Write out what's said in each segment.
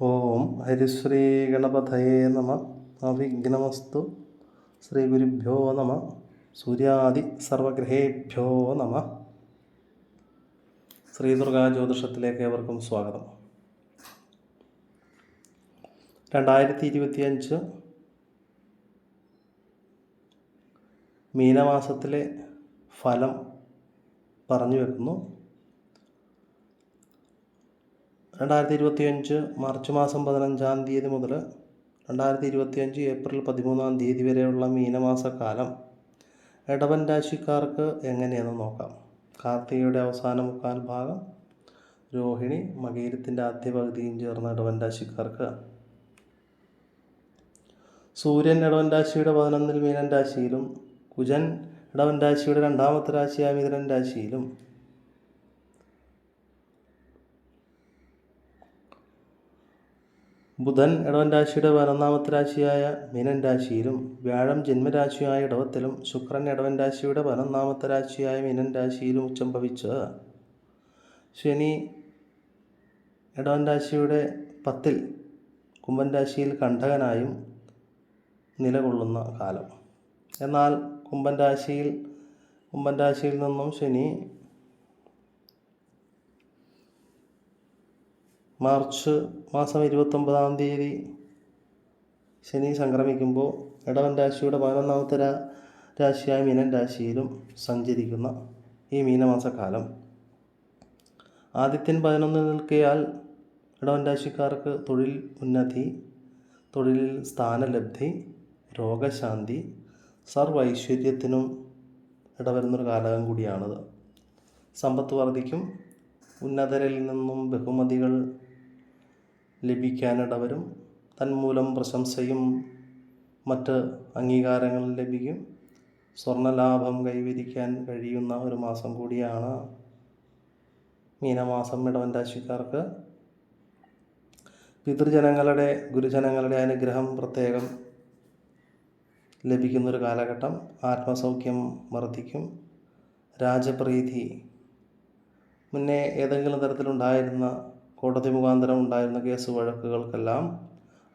ഓം ഹരിശ്രീ ഗണപതയേ നമ. അവിഘ്നമസ്തു. ശ്രീ ഗുരുഭ്യോ നമ. സൂര്യാദി സർവഗ്രഹേഭ്യോ നമ. ശ്രീ ദുർഗാ ജ്യോതിഷത്തിലേക്ക് ഏവർക്കും സ്വാഗതം. രണ്ടായിരത്തി ഇരുപത്തിയഞ്ച് മീനമാസത്തിലെ ഫലം പറഞ്ഞു വെക്കുന്നു. രണ്ടായിരത്തി ഇരുപത്തിയഞ്ച് മാർച്ച് മാസം പതിനഞ്ചാം തീയതി മുതൽ രണ്ടായിരത്തി ഇരുപത്തിയഞ്ച് ഏപ്രിൽ പതിമൂന്നാം തീയതി വരെയുള്ള മീനമാസക്കാലം ഇടവൻ രാശിക്കാർക്ക് എങ്ങനെയെന്ന് നോക്കാം. കാർത്തികയുടെ അവസാന മുക്കാൽ ഭാഗം രോഹിണി മകീരത്തിന്റെ ആദ്യ പകുതിയും ചേർന്ന ഇടവൻ രാശിക്കാർക്ക്. സൂര്യൻ ഇടവൻ രാശിയുടെ പതിനൊന്നിൽ മീനൻ രാശിയിലും കുജൻ ഇടവൻ രാശിയുടെ രണ്ടാമത്തെ രാശിയായ മിഥുനൻ രാശിയിലും ബുധൻ ഇടവൻ രാശിയുടെ പതിനൊന്നാമത്തെ രാശിയായ മീനൻ രാശിയിലും വ്യാഴം ജന്മരാശിയായ ഇടവത്തിലും ശുക്രൻ ഇടവൻ രാശിയുടെ പതിനൊന്നാമത്തെ രാശിയായ മീനൻ രാശിയിലും ഉച്ചം ഭവിച്ച്. ശനി ഇടവൻ രാശിയുടെ പത്തിൽ കുംഭൻ രാശിയിൽ കണ്ടകനായും നിലകൊള്ളുന്ന കാലം. എന്നാൽ കുംഭൻ രാശിയിൽ കുംഭൻ രാശിയിൽ നിന്നും ശനി മാർച്ച് മാസം ഇരുപത്തൊമ്പതാം തീയതി ശനി സംക്രമിക്കുമ്പോൾ ഇടവൻ രാശിയുടെ പതിനൊന്നാമത്തെ രാ രാശിയായ മീനൻ രാശിയിലും സഞ്ചരിക്കുന്ന ഈ മീനമാസക്കാലം. ആദിത്യൻ പതിനൊന്നിൽ നിൽക്കിയാൽ ഇടവൻ രാശിക്കാർക്ക് തൊഴിൽ ഉന്നതി തൊഴിലിൽ സ്ഥാനലബ്ധി രോഗശാന്തി സർവൈശ്വര്യത്തിനും ഇടവരുന്നൊരു കാലകം കൂടിയാണത്. സമ്പത്ത് വർദ്ധിക്കും ഉന്നതരിൽ നിന്നും ബഹുമതികൾ ലഭിക്കാനിടവരും. തന്മൂലം പ്രശംസയും മറ്റ് അംഗീകാരങ്ങളും ലഭിക്കും. സ്വർണലാഭം കൈവരിക്കാൻ കഴിയുന്ന ഒരു മാസം കൂടിയാണ് മീനമാസം ഇടവൻ രാശിക്കാർക്ക്. പിതൃജനങ്ങളുടെ ഗുരുജനങ്ങളുടെ അനുഗ്രഹം പ്രത്യേകം ലഭിക്കുന്നൊരു കാലഘട്ടം. ആത്മസൗഖ്യം വർദ്ധിക്കും. രാജപ്രീതി. മുന്നേ ഏതെങ്കിലും തരത്തിലുണ്ടായിരുന്ന കോടതി മുഖാന്തരം ഉണ്ടായിരുന്ന കേസ് വഴക്കുകൾക്കെല്ലാം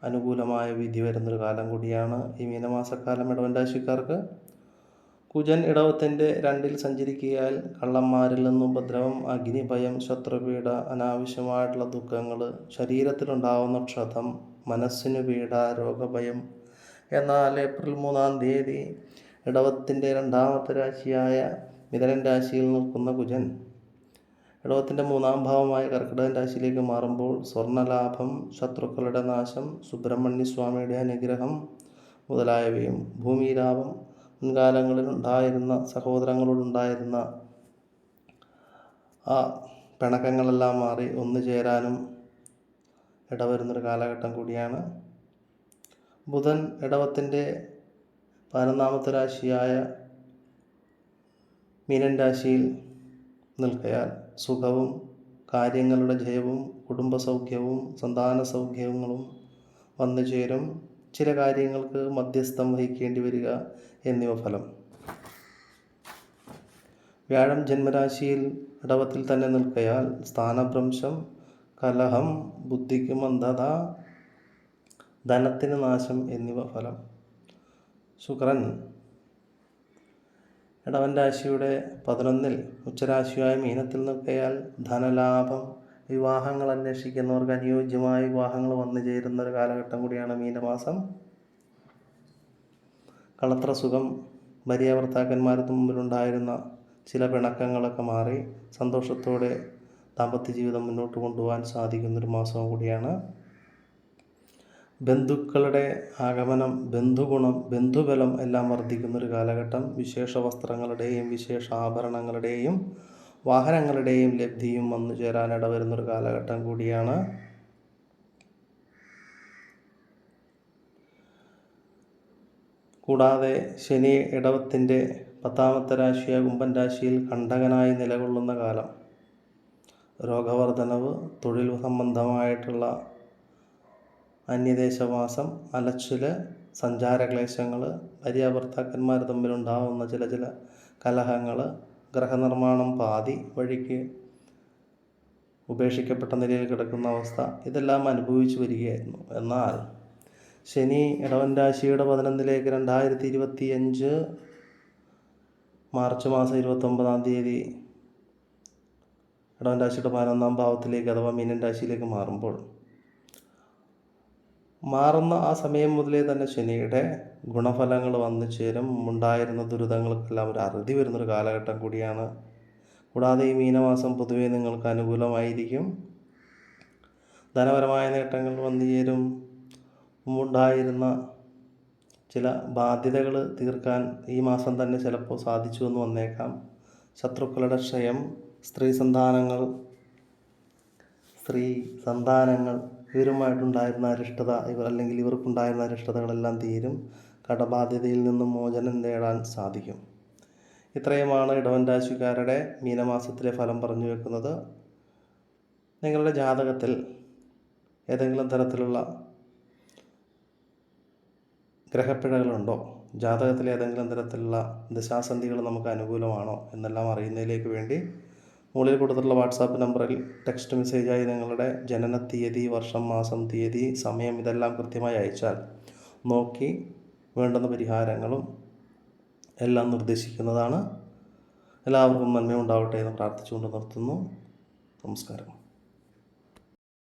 അനുകൂലമായ വിധി വരുന്നൊരു കാലം കൂടിയാണ് ഈ മീനമാസക്കാലം ഇടവൻരാശിക്കാർക്ക് കുജൻ ഇടവത്തിന്റെ രണ്ടിൽ സഞ്ചരിക്കിയാൽ കള്ളന്മാരിൽ നിന്നും ഉപദ്രവം അഗ്നിഭയം ശത്രുപീഡ അനാവശ്യമായിട്ടുള്ള ദുഃഖങ്ങൾ ശരീരത്തിലുണ്ടാവുന്ന ക്ഷതം മനസ്സിന് പീഡ രോഗഭയം. എന്നാൽ ഏപ്രിൽ മൂന്നാം തീയതി ഇടവത്തിന്റെ രണ്ടാമത്തെ രാശിയായ മിഥുനൻ രാശിയിൽ നിൽക്കുന്ന കുജൻ ഇടവത്തിന്റെ മൂന്നാം ഭാവമായ കർക്കിടകൻ രാശിയിലേക്ക് മാറുമ്പോൾ സ്വർണലാഭം ശത്രുക്കളുടെ നാശം സുബ്രഹ്മണ്യസ്വാമിയുടെ അനുഗ്രഹം മുതലായവയും ഭൂമി ലാഭം മുൻകാലങ്ങളിൽ ഉണ്ടായിരുന്ന സഹോദരങ്ങളോടുണ്ടായിരുന്ന ആ പിണക്കങ്ങളെല്ലാം മാറി ഒന്നു ചേരാനും ഇടവരുന്നൊരു കാലഘട്ടം കൂടിയാണ്. ബുധൻ ഇടവത്തിന്റെ പതിനൊന്നാമത്തെ രാശിയായ മീനൻ രാശിയിൽ നിൽക്കയാൽ സുഖവും കാര്യങ്ങളുടെ ജയവും കുടുംബസൗഖ്യവും സന്താന സൗഖ്യങ്ങളും വന്നു ചേരും. ചില കാര്യങ്ങൾക്ക് മധ്യസ്ഥം വഹിക്കേണ്ടി വരിക എന്നിവ ഫലം. വ്യാഴം ജന്മരാശിയിൽ ഇടവത്തിൽ തന്നെ നിൽക്കയാൽ സ്ഥാനഭ്രംശം കലഹം ബുദ്ധിക്ക് മന്ദത ധനത്തിന് നാശം എന്നിവ ഫലം. ശുക്രൻ ഇടവൻ രാശിയുടെ പതിനൊന്നിൽ ഉച്ചരാശിയായ മീനത്തിൽ നിൽക്കയാൽ ധനലാഭം വിവാഹങ്ങൾ അന്വേഷിക്കുന്നവർക്ക് അനുയോജ്യമായ വിവാഹങ്ങൾ വന്നു ചേരുന്ന ഒരു കാലഘട്ടം കൂടിയാണ് മീനമാസം. കളത്ര സുഖം ഭാര്യ ഭർത്താക്കന്മാർക്ക് മുമ്പിലുണ്ടായിരുന്ന ചില പിണക്കങ്ങളൊക്കെ മാറി സന്തോഷത്തോടെ ദാമ്പത്യ ജീവിതം മുന്നോട്ട് കൊണ്ടുപോകാൻ സാധിക്കുന്നൊരു മാസവും കൂടിയാണ്. ബന്ധുക്കളുടെ ആഗമനം ബന്ധുഗുണം ബന്ധുബലം എല്ലാം വർദ്ധിക്കുന്നൊരു കാലഘട്ടം. വിശേഷ വസ്ത്രങ്ങളുടെയും വിശേഷ ആഭരണങ്ങളുടെയും വാഹനങ്ങളുടെയും ലബ്ധിയും വന്നു ചേരാനിട വരുന്നൊരു കാലഘട്ടം കൂടിയാണ്. കൂടാതെ ശനി ഇടവത്തിന്റെ പത്താമത്തെ രാശിയായ കുംഭൻ രാശിയിൽ കണ്ടകനായി നിലകൊള്ളുന്ന കാലം. രോഗവർദ്ധനവ് തൊഴിൽ സംബന്ധമായിട്ടുള്ള അന്യദേശവാസം അലച്ചിൽ സഞ്ചാരക്ലേശങ്ങൾ ഭാര്യാഭർത്താക്കന്മാർ തമ്മിലുണ്ടാവുന്ന ചില ചില കലഹങ്ങൾ ഗ്രഹനിർമ്മാണം പാതി വഴിക്ക് ഉപേക്ഷിക്കപ്പെട്ട നിലയിൽ കിടക്കുന്ന അവസ്ഥ ഇതെല്ലാം അനുഭവിച്ചു വരികയായിരുന്നു. എന്നാൽ ശനി ഇടവൻ രാശിയുടെ പതിനൊന്നിലേക്ക് രണ്ടായിരത്തി ഇരുപത്തി അഞ്ച് മാർച്ച് മാസം ഇരുപത്തൊമ്പതാം തീയതി ഇടവൻ രാശിയുടെ പതിനൊന്നാം ഭാവത്തിലേക്ക് അഥവാ മീനൻ രാശിയിലേക്ക് മാറുമ്പോൾ മാറുന്ന ആ സമയം മുതലേ തന്നെ ശനിയുടെ ഗുണഫലങ്ങൾ വന്നു ചേരും. ഉണ്ടായിരുന്ന ദുരിതങ്ങൾക്കെല്ലാം ഒരു അറുതി വരുന്നൊരു കാലഘട്ടം കൂടിയാണ്. കൂടാതെ ഈ മീനമാസം പൊതുവെ നിങ്ങൾക്ക് അനുകൂലമായിരിക്കും. ധനപരമായ നേട്ടങ്ങൾ വന്നു ചേരും. മുമ്പുണ്ടായിരുന്ന ചില ബാധ്യതകൾ തീർക്കാൻ ഈ മാസം തന്നെ ചിലപ്പോൾ സാധിച്ചു എന്ന് വന്നേക്കാം. ശത്രുക്കളുടെ ക്ഷയം സ്ത്രീ സന്താനങ്ങൾ സ്ത്രീ സന്താനങ്ങൾ ഇവരുമായിട്ടുണ്ടായിരുന്ന അരിഷ്ടത ഇവർ അല്ലെങ്കിൽ ഇവർക്കുണ്ടായിരുന്ന അരിഷ്ടതകളെല്ലാം തീരും. കടബാധ്യതയിൽ നിന്നും മോചനം നേടാൻ സാധിക്കും. ഇത്രയുമാണ് ഇടവൻ രാശിക്കാരുടെ മീനമാസത്തിലെ ഫലം പറഞ്ഞു വെക്കുന്നത്. നിങ്ങളുടെ ജാതകത്തിൽ ഏതെങ്കിലും തരത്തിലുള്ള ഗ്രഹപ്പിഴകളുണ്ടോ? ജാതകത്തിൽ ഏതെങ്കിലും തരത്തിലുള്ള ദശാസന്ധികൾ നമുക്ക് അനുകൂലമാണോ? എന്നെല്ലാം അറിയുന്നതിലേക്ക് വേണ്ടി മുകളിൽ കൊടുത്തിട്ടുള്ള വാട്സാപ്പ് നമ്പറിൽ ടെക്സ്റ്റ് മെസ്സേജായി നിങ്ങളുടെ ജനന തീയതി വർഷം മാസം തീയതി സമയം ഇതെല്ലാം കൃത്യമായി അയച്ചാൽ നോക്കി വേണ്ടുന്ന പരിഹാരങ്ങളും എല്ലാം നിർദ്ദേശിക്കുന്നതാണ്. എല്ലാവർക്കും നന്മയുണ്ടാവട്ടെ എന്ന് പ്രാർത്ഥിച്ചുകൊണ്ട് നിർത്തുന്നു. നമസ്കാരം.